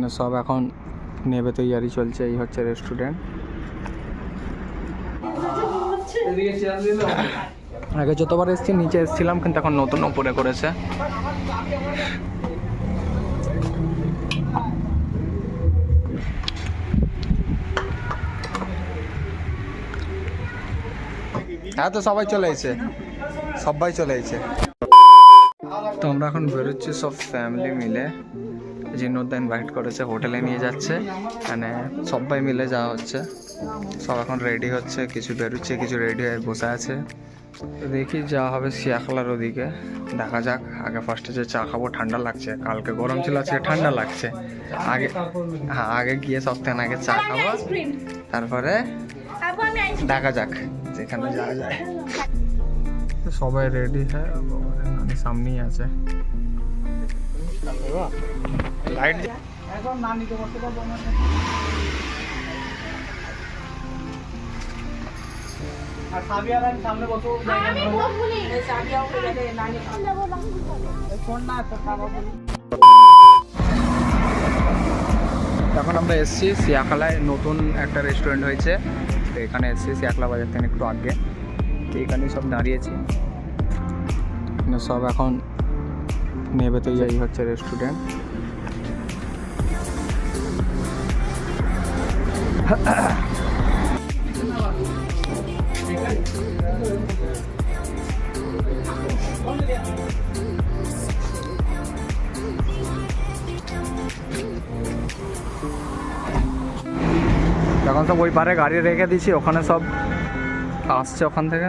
এখানে সব এখন নেবে তৈয়ারি চলছে এই হচ্ছে রেস্টুরেন্ট আগে যতবার এসেছি নিচে এসেছিলাম কিন্তু এখন নতুন ওপরে করেছে। হ্যাঁ তো সবাই চলে এসেছে। সবাই চলে এসেছে। তো আমরা এখন বেরোচ্ছি সব ফ্যামিলি মিলে। জিনোদা ইনভাইট করেছে হোটেলে নিয়ে যাচ্ছে। মানে সবাই মিলে যাওয়া হচ্ছে। সব এখন রেডি হচ্ছে কিছু বেরোচ্ছে কিছু রেডি হয়ে বসে আছে। দেখি যাওয়া হবে শিয়াখলার ওদিকে। দেখা যাক আগে ফার্স্টে যে চা খাব ঠান্ডা লাগছে। কালকে গরম ছিল আজকে ঠান্ডা লাগছে। আগে হ্যাঁ আগে গিয়ে সপ্তাহ আগে চা খাব। তারপরে দেখা যাক যেখানে যাওয়া যায়। সবাই রেডি হ্যাঁ সামনেই আছে। এখন আমরা এসেছি সিয়াখালায়। নতুন একটা রেস্টুরেন্ট হয়েছে। তো এখানে এসেছি সিয়াখলা বাজার থেকে একটু আগে। এখানে সব দাঁড়িয়েছি। সব এখন নেবে তো হচ্ছে রেস্টুরেন্ট এখন সব ওই পারে গাড়ি রেখে দিছি, ওখানে সব আসছে ওখান থেকে।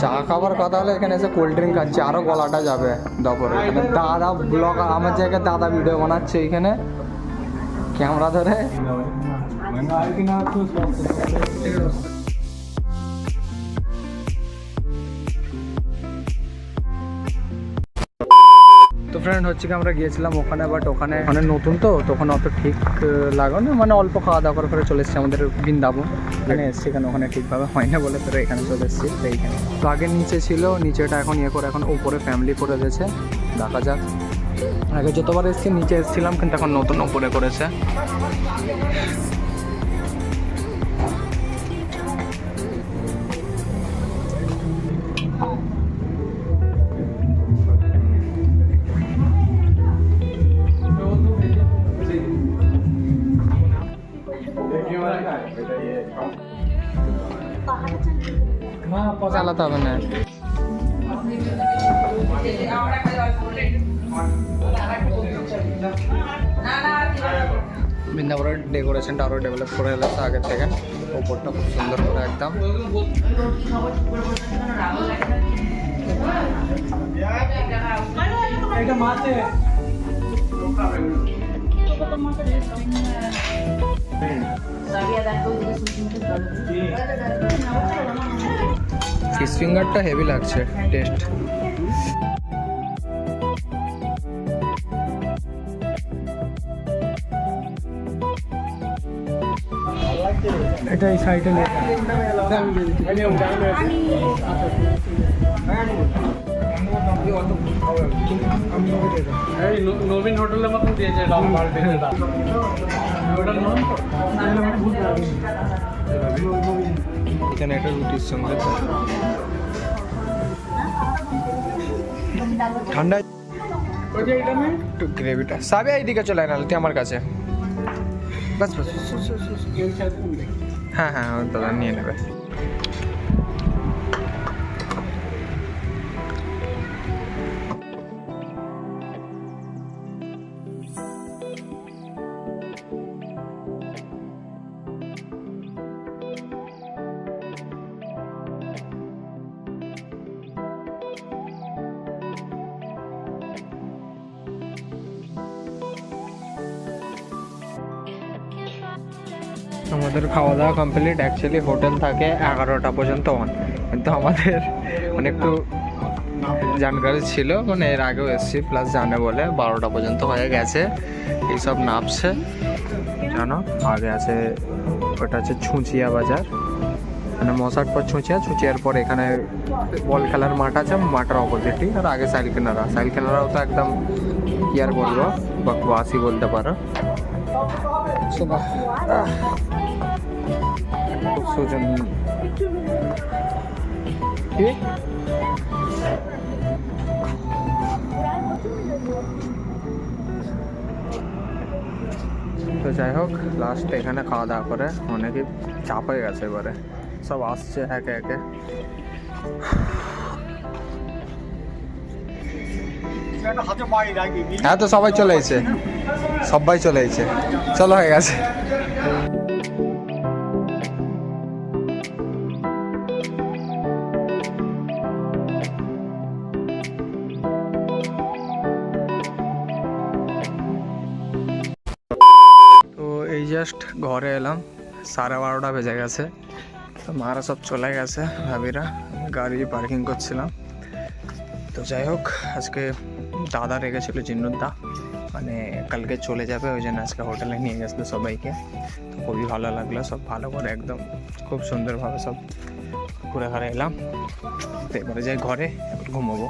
চা খাবার কথা হলে এখানে এসে কোল্ড ড্রিঙ্ক খাচ্ছি আরও গলাটা যাবে দপরে। দাদা ব্লগ আমার জায়গায় দাদা ভিডিও বানাচ্ছে এখানে। ক্যামেরা ধরে। তো ফ্রেন্ড হচ্ছে কি আমরা গিয়েছিলাম ওখানে বাট ওখানে ওখানে নতুন তো, তখন অত ঠিক লাগানো মানে অল্প খাওয়া দাওয়া করে চলে এসেছি আমাদের বৃন্দাবন। এখানে এসেছি কেন ওখানে ঠিকভাবে হয় না বলে তোরা এখানে চলে এসেছি, তো এইখানে। তো আগে নিচে ছিল, নিচেটা এখন ইয়ে করে, এখন উপরে ফ্যামিলি করে দিয়েছে, দেখা যাক। আগে যতবার এসেছি, নিচে এসেছিলাম, কিন্তু এখন নতুন উপরে করেছে। চালাতে হবে না বৃন্দাবনের ডেকোরেশনটা আরও ডেভেলপ করে ফেলেছে আগের থেকে। ওপরটা খুব সুন্দর করে একদম। এটা মাছে ফিশ ফিঙ্গারটা হেভি লাগছে টেস্ট এটা এই সাইডে নবীন হোটেলের মতন দিয়েছে এখানে একটা রুটির সঙ্গে ঠান্ডা একটু গ্রেভিটা সাবে এইদিকে চলে আয় নাহলে তুই আমার কাছে। বাস বাস হ্যাঁ হ্যাঁ দাদা নিয়ে নেবে। আমাদের খাওয়া দাওয়া কমপ্লিট অ্যাকচুয়ালি হোটেল থাকে এগারোটা পর্যন্ত অন কিন্তু আমাদের মানে একটু জানকারি ছিল মানে এর আগেও এসছি প্লাস জানে বলে বারোটা পর্যন্ত হয়ে গেছে। এইসব নাপছে জানো? আগে আছে, ওটা হচ্ছে ছুঁচিয়া বাজার। মানে মশার পর ছুঁচিয়া, ছুঁচিয়ার পর এখানে বল খেলার মাঠ আছে, মাঠের অপোজিটই আর আগে সাইল কেনারা। সাইল কেনারাও তো একদম কি আর বলব, বকবাসি বলতে পারো। চলো আহ। খুব সুজন কি তো যাই হোক লাস্ট এখানে খাওয়া দাওয়া করে। অনেকে চাপ হয়ে গেছে এবারে। সব আসছে একে একে। হ্যাঁ তো সবাই চলে এসেছে। সবাই চলে এসেছে। চলো, হয়ে গেছে। জাস্ট ঘরে এলাম। সাড়ে বারোটা বেজে গেছে। তো মারা সব চলে গেছে ভাবিরা। গাড়ি পার্কিং করছিলাম। তো যাই হোক, আজকে দাদা রেখেছিল জিন্নুদা। মানে কালকে চলে যাবে, ওই জন্য আজকে হোটেলে নিয়ে গেছিল সবাইকে। তো খুবই ভালো লাগল, সব ভালো করে একদম খুব সুন্দরভাবে সব ঘুরে ঘরে এলাম। তো এবারে যাই ঘরে, এবার ঘুমোবো।